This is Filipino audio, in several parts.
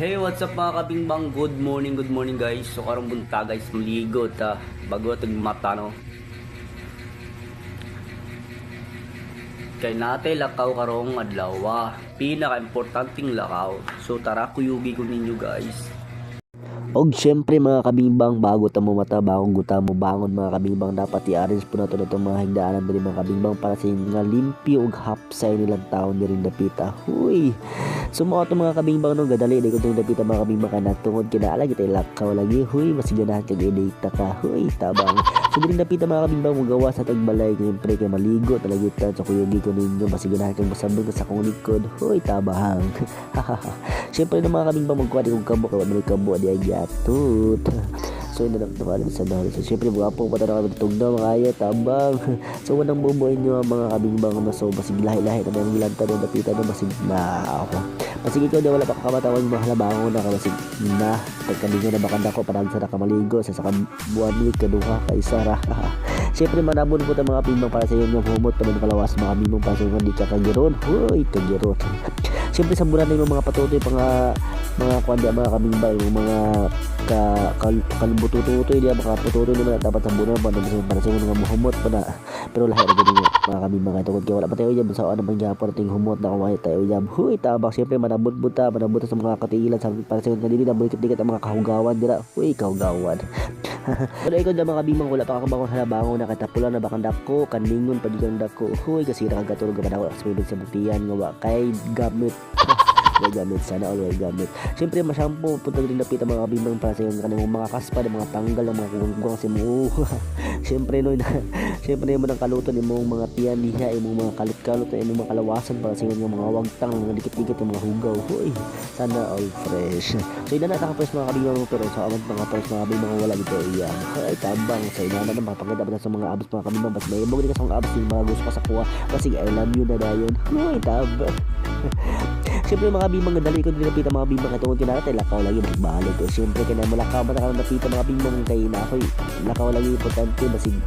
Hey, what's up mga kabingbang? Good morning, good morning guys. So karong bunta guys, maligo ta. Bago tag mata no. Kay nate lakaw karong adlaw. ah. Pinaka-importanting lakaw. So tara kuyugi ko ninyo guys. Og syempre mga kabimbang bago ta mo mata bagong guta mo bangon mga kabimbang dapat i-arrange po nato itong mga higdaanan diri mga kabimbang para sa nga limpyo og hapsay nilang taon diri dapita. Huy. Sumuot so, mga kabimbang no gadali di ko tong dapita mga kabimbang kana tungod kinaala kita lakaw lagi. Huy masiganahan kag edita ka. Huy tabang. So diri dapita mga kabimbang mo gawa sa tagbalay syempre kay maligo talaga ta sa kuyugi ko ninyo masiganahan kag masabog sa akong likod. Huy tabang. Siyempre na mga kabimbang magkuha di kong kabo kaya may kabo di ay atut. So yun na lang naman sa dahil. So siyempre mga po pata na kami tugna mga ayat tabang. So wanang bubuin nyo mga kabimbang na so basig lahi-lahi na mga ilanta na napita na basig na ako. Basig ikaw na wala pa kakamatawag mga halabango na kabasig na pagkalinga na bakanda ko parang sa nakamaligo sa sa buwan ni kaduha ka isara. Siyempre manabon po mga kabimbang para sa iyo nga humot naman palawas mga kabimbang para sa iyo hindi ka kagiron. Hoy kagiron. Siyempre sa bulan yung mga patutoy mga mga kwanda mga kabimbang yung mga ka kal, kalbutututoy diya mga patutoy naman dapat sa bulan pa naman para sa mga muhumot pa na pero lahat na ganyan mga kabimbang ito kaya wala pa tayo dyan sa ano man gyapon ting humot na kumaya tayo dyan huy tabak siyempre manabot buta manabot sa mga katiilan sa para sa dili na bulikit-likit ang mga kahugawan dira huy kahugawan pero ikaw dyan mga kabimang wala pa kakabangon halabangon. Na katapulan na bakang dako? Kaningon pa di kang dako? Huy kasi nakagatunog ka pa sa sa butihan nga wa kay gamit gamit. Sana all gamit. Siyempre masyampo punta rin napita mga kabimbang para sa yung kanang mga kaspa mga tanggal ng mga kungkung si mo. Siyempre no na siyempre mo ng kaluto ni mong mga tiyan niya imong mga kalit-kalot imong mga kalawasan para sa yung mga wagtang mga dikit-dikit mga hugaw. Huy sana all fresh. So ina na naka-fresh mga kabimbang pero sa amat mga fresh mga kabimbang wala dito iyan. Ay tabang sa ina na mapakita pa sa mga abos mga kabimbang bas may ibog din sa mga abos yung mga gusto ka sa kuha. Kasi I love you na dayon ay tabang Siyempre mga bimang dali ko dinapita mga bimang katungod kinakatay lakaw lagi magbalik ko. Siyempre kaya mo lakaw man ka napita mga bimang kay na ako'y lakaw lagi importante basig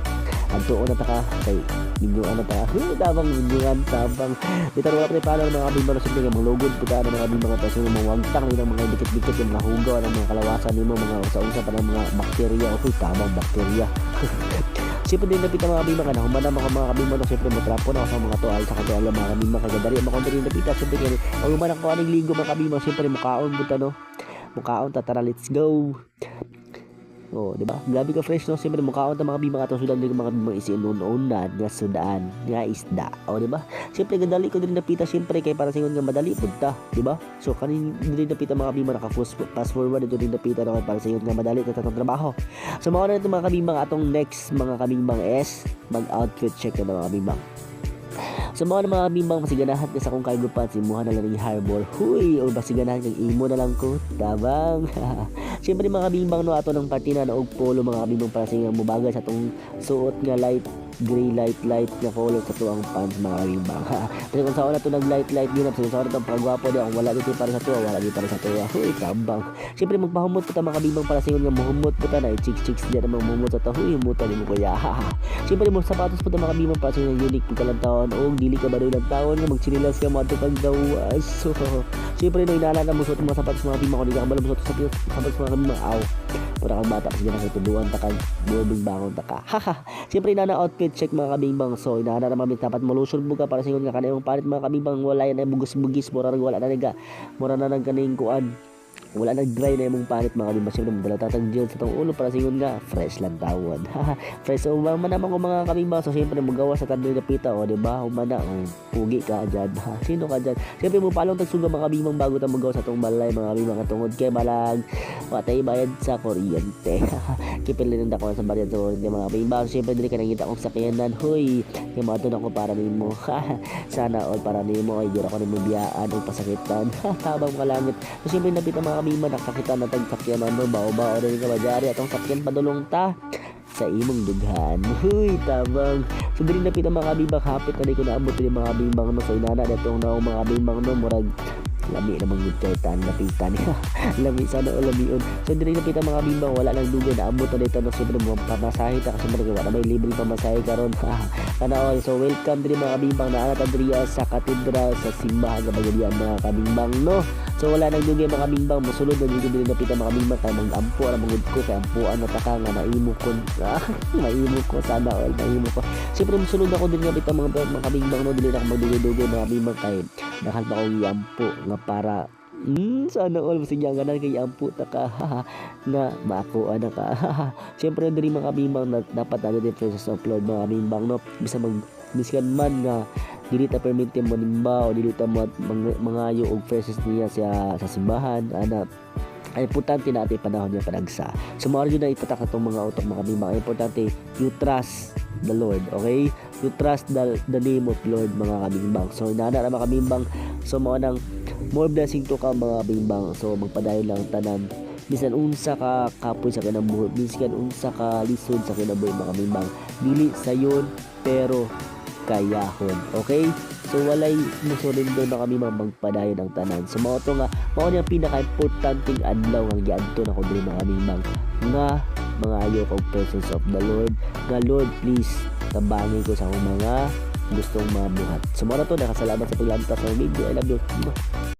adto na taka kay minyuan na taka huh, tabang minyuan tabang. Bitar wala pa tayo pala mga bimang siyempre kay mga lugod puta ng mga bimang kasi mga wagtang ng mga dikit-dikit yung mga hugaw ng mga kalawasan nimo mga usa-usa pa ng mga bakterya. O tabang bakterya Siyempre din napita mga kabima ka na humana mga mga kabima no siyempre matrapo na sa mga toal sa katuala mga kabima kagadari mga konti rin napita siyempre kaya ang humana ko aning ligo mga kabima siyempre mukaon buta no? Mukaon tatara let's go Oh, di ba? Grabe ka fresh no. Siyempre mukaon ta mga bimang atong sudan ng mga bimang isinunon-unan nga sudan nga isda. Oh, di ba? Siyempre gadali ko din napita siyempre kay para sa ingon nga madali punta, di ba? So kanin din napita mga bimang naka fast forward ito din napita na para sa ingon nga madali ta tatong trabaho. So mga na ito mga kabimang atong next mga kabimang is mag-outfit check na mga kabimang. Sa mga mga bimbang masiganahan ka sa kong kaigupan si muha na lang ni harbor huy o masiganahan kang imo na lang ko tabang Siyempre mga bimbang no ato ng partina na og polo mga bimbang para sa mo bagay sa tong suot nga light gray light light nga color sa tuang pants mga bimbang Pero kung sa una to nag light light ginap sa sa tong pagwapo di ang wala dito para sa tuwa wala dito para sa tuwa. Huy tabang Siyempre magpahumot kita mga bimbang para sa inyo nga muhumot kita na chicks chicks diyan namang muhumot sa tahoy muta ni mo kuya. Siyempre mo sapatos po mga bimbang para sa inyo unique pagkalantaon og dili ka ba daw ng taon nga magchinilas ka mo ato pagdawas so siyempre no inaalala mo sa mga sapatos mga bimang kung di ka kabala mo sa sapatos mga bimang aw para kang bata kasi na tuduan ta kag bubing bangon ta ka? Haha. Siyempre ina na outfit check mga kabimbang so ina na naman dapat molusyon mo ka para sa inyo nga kanayong palit mga kabimbang wala yan ay bugis-bugis mura wala na naga mura na nang kaning kuan wala nag dry na yung panit mga kabimba. Siyempre madala tatang gel sa tong ulo para sa ingon nga fresh lang tawad fresh so man naman ko mga kabimba. So siyempre magawa sa tandoy na pita o di ba? Humana o pugi ka dyan. Ha sino ka dyan? Siyempre mo palong tagsuga mga kabimbang bago ta magawa sa tong balay mga kabimbang katungod kay balag. Matay bayad sa kuryente. Kipilin ang dako sa bayad sa kuryente mga kabimbang siyempre dili ka nangita kong sakyanan. Huy kay mato para nimo. Sana all para nimo. Ay gira ko nimo biyaan o pasakitan. Tabang kalangit so siyempre napita mga kabima nakakita na tag sakyan ano bao bao rin ka bajari atong sakyan padulong ta. Sa imong dughan. Huy tabang. So diri napita mga kabibang hapit na ko naabot din mga kabibang no so inana datong na mga kabibang no murag lami namang good kay tan napitan. Lami sana o lamion so diri napita mga bimbang wala nang dugay. Na ambot na dito no? Sobre mo pamasahe ta. Kasi mga wala may libre pamasahe karon kana all so welcome diri mga bimbang na ana ta diri sa katedral sa simbahan nga bagadian mga kabimbang no so wala nang dugay mga kamimbang, musulod na dugay bilin napita mga kamimbang kay mag-ampo ra magud ko kay ampuan na taka nga naimo ko. Ah, maimo ko sana all maimo ko. Siyempre musulod ako din nga bitaw mga mga kamimbang no dili na ako magdugay-dugay mga kamimbang kay dahil pa ko iampo nga para Hmm, sana all sige nga na kay ampo ta ka nga makuha na ka. Siyempre diri mga kamimbang na, dapat ano din presence of Lord mga kamimbang no. Bisa mag miskan man nga dili ta permit mo nimba o dili ta mo mga mangayo og presence niya sa sa simbahan ana ay importante na ating panahon niya panagsa. So yun na ipatak itong mga utok mga kamimbang. Ay importante you trust the Lord, okay? You trust the, the name of Lord mga kamimbang. So nana na mga kamimbang. So mao nang more blessing to ka mga kamimbang. So magpadayon lang tanan bisan unsa ka kapoy sa kinabuhi bisan unsa ka lisod sa kinabuhi mga kamimbang dili sayon pero kayahon okay? So walay musulin doon na kami magpadayon ang tanan. So mao to nga mao ni ang pinaka-importanting adlaw nga giadto na ko diri mga kamimbang nga mga ayo kog presence of the Lord. Nga Lord please tabangin ko sa akong mga gustong mabuhat. So mao na to nakasalamat sa paglantas ng video. I love you